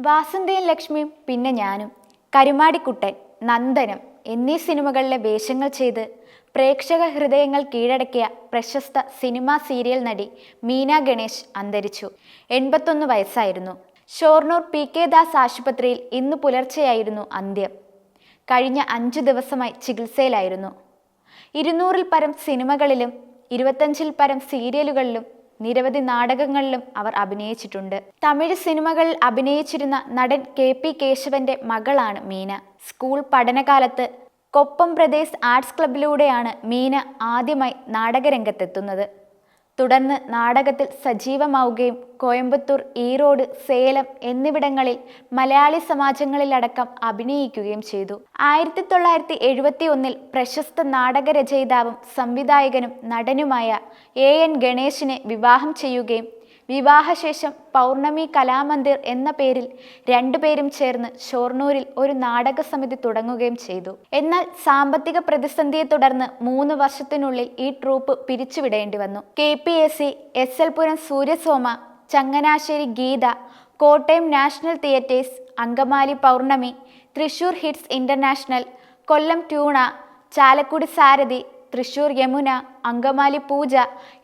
വാസന്തയും ലക്ഷ്മിയും പിന്നെ ഞാനും. കരുമാടിക്കുട്ടൻ നന്ദനം എന്നീ സിനിമകളിലെ വേഷങ്ങൾ ചെയ്ത് പ്രേക്ഷക ഹൃദയങ്ങൾ കീഴടക്കിയ പ്രശസ്ത സിനിമാ സീരിയൽ നടി മീന ഗണേശ് അന്തരിച്ചു. എൺപത്തൊന്ന് വയസ്സായിരുന്നു. ഷോർണൂർ പി കെ ദാസ് ആശുപത്രിയിൽ ഇന്ന് പുലർച്ചെയായിരുന്നു അന്ത്യം. കഴിഞ്ഞ അഞ്ചു ദിവസമായി ചികിത്സയിലായിരുന്നു. ഇരുന്നൂറിൽ പരം സിനിമകളിലും ഇരുപത്തഞ്ചിൽ പരം സീരിയലുകളിലും നിരവധി നാടകങ്ങളിലും അവർ അഭിനയിച്ചിട്ടുണ്ട്. തമിഴ് സിനിമകളിൽ അഭിനയിച്ചിരുന്ന നടൻ കെ പി കേശവന്റെ മകളാണ് മീന. സ്കൂൾ പഠനകാലത്ത് കൊപ്പം പ്രദേശ് ആർട്സ് ക്ലബിലൂടെയാണ് മീന ആദ്യമായി നാടകരംഗത്തെത്തുന്നത്. തുടർന്ന് നാടകത്തിൽ സജീവമാവുകയും കോയമ്പത്തൂർ ഈറോഡ് സേലം എന്നിവിടങ്ങളിൽ മലയാളി സമാജങ്ങളിലടക്കം അഭിനയിക്കുകയും ചെയ്തു. ആയിരത്തി തൊള്ളായിരത്തി എഴുപത്തി ഒന്നിൽ പ്രശസ്ത നാടകരചയിതാവും സംവിധായകനും നടനുമായ എ എൻ ഗണേശിനെ വിവാഹം ചെയ്യുകയും വിവാഹശേഷം പൗർണമി കലാമന്ദിർ എന്ന പേരിൽ രണ്ടുപേരും ചേർന്ന് ഷോർണൂരിൽ ഒരു നാടക സമിതി തുടങ്ങുകയും ചെയ്തു. എന്നാൽ സാമ്പത്തിക പ്രതിസന്ധിയെ തുടർന്ന് മൂന്ന് വർഷത്തിനുള്ളിൽ ഈ ട്രൂപ്പ് പിരിച്ചുവിടേണ്ടി വന്നു. K P S C S L Puram Suryasoma Changanassery Geetha Kottayam national theatres Angamaly Pournami Thrissur hits international Kollam tuna Chalakudy Sarathi Thrissur Yamuna Angamaly Pooja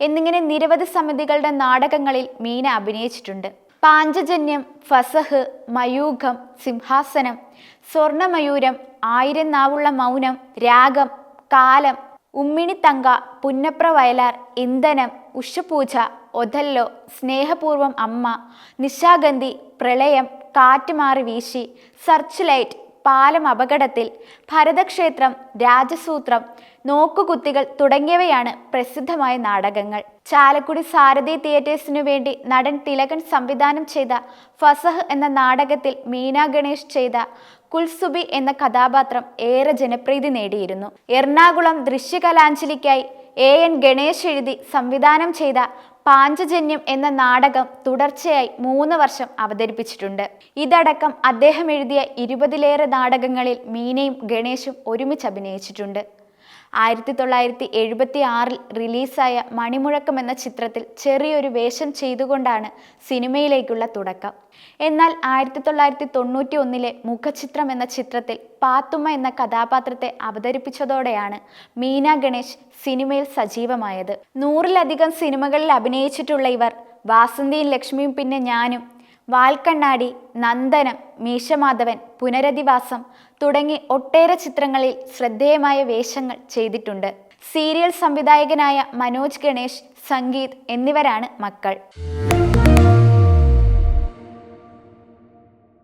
എന്നിങ്ങനെ നിരവധി സമിതികളുടെ നാടകങ്ങളിൽ മീന അഭിനയിച്ചിട്ടുണ്ട്. പാഞ്ചജന്യം ഫസഹ് മയൂഖം സിംഹാസനം സ്വർണമയൂരം ആയിരം നാവുള്ള മൗനം രാഗം കാലം ഉമ്മിണിത്തങ്ക പുന്നപ്ര വയലാർ ഇന്ധനം ഉഷപൂജ ഒഥല്ലോ സ്നേഹപൂർവം അമ്മ നിശാഗന്ധി പ്രളയം കാറ്റുമാറി വീശി സർച്ച് ലൈറ്റ് പാലം അപകടത്തിൽ ഭരതക്ഷേത്രം രാജസൂത്രം നോക്കുകുത്തികൾ തുടങ്ങിയവയാണ് പ്രസിദ്ധമായ നാടകങ്ങൾ. ചാലക്കുടി സാരഥി തിയേറ്റേഴ്സിനു വേണ്ടി നടൻ തിലകൻ സംവിധാനം ചെയ്ത ഫസഹ് എന്ന നാടകത്തിൽ മീനാ ഗണേഷ് ചെയ്ത കുൽസുബി എന്ന കഥാപാത്രം ഏറെ ജനപ്രീതി നേടിയിരുന്നു. എറണാകുളം ദൃശ്യകലാഞ്ജലിക്കായി എ. എൻ. ഗണേഷ് എഴുതി സംവിധാനം ചെയ്ത പാഞ്ചജന്യം എന്ന നാടകം തുടർച്ചയായി മൂന്ന് വർഷം അവതരിപ്പിച്ചിട്ടുണ്ട്. ഇതടക്കം അദ്ദേഹം എഴുതിയ ഇരുപതിലേറെ നാടകങ്ങളിൽ മീനയും ഗണേശും ഒരുമിച്ച് അഭിനയിച്ചിട്ടുണ്ട്. ആയിരത്തി തൊള്ളായിരത്തി എഴുപത്തി ആറിൽ റിലീസായ മണിമുഴക്കം എന്ന ചിത്രത്തിൽ ചെറിയൊരു വേഷം ചെയ്തുകൊണ്ടാണ് സിനിമയിലേക്കുള്ള തുടക്കം. എന്നാൽ ആയിരത്തി തൊള്ളായിരത്തി തൊണ്ണൂറ്റി ഒന്നിലെ മുഖചിത്രം എന്ന ചിത്രത്തിൽ പാത്തുമ്മ എന്ന കഥാപാത്രത്തെ അവതരിപ്പിച്ചതോടെയാണ് മീന ഗണേശ് സിനിമയിൽ സജീവമായത്. നൂറിലധികം സിനിമകളിൽ അഭിനയിച്ചിട്ടുള്ള ഇവർ വാസന്തിയും ലക്ഷ്മിയും പിന്നെ ഞാനും വാൽക്കണ്ണാടി നന്ദനം മീശമാധവൻ പുനരധിവാസം തുടങ്ങി ഒട്ടേറെ ചിത്രങ്ങളിൽ ശ്രദ്ധേയമായ വേഷങ്ങൾ ചെയ്തിട്ടുണ്ട്. സീരിയൽ സംവിധായകനായ മനോജ് ഗണേഷ് സംഗീത് എന്നിവരാണ് മക്കൾ.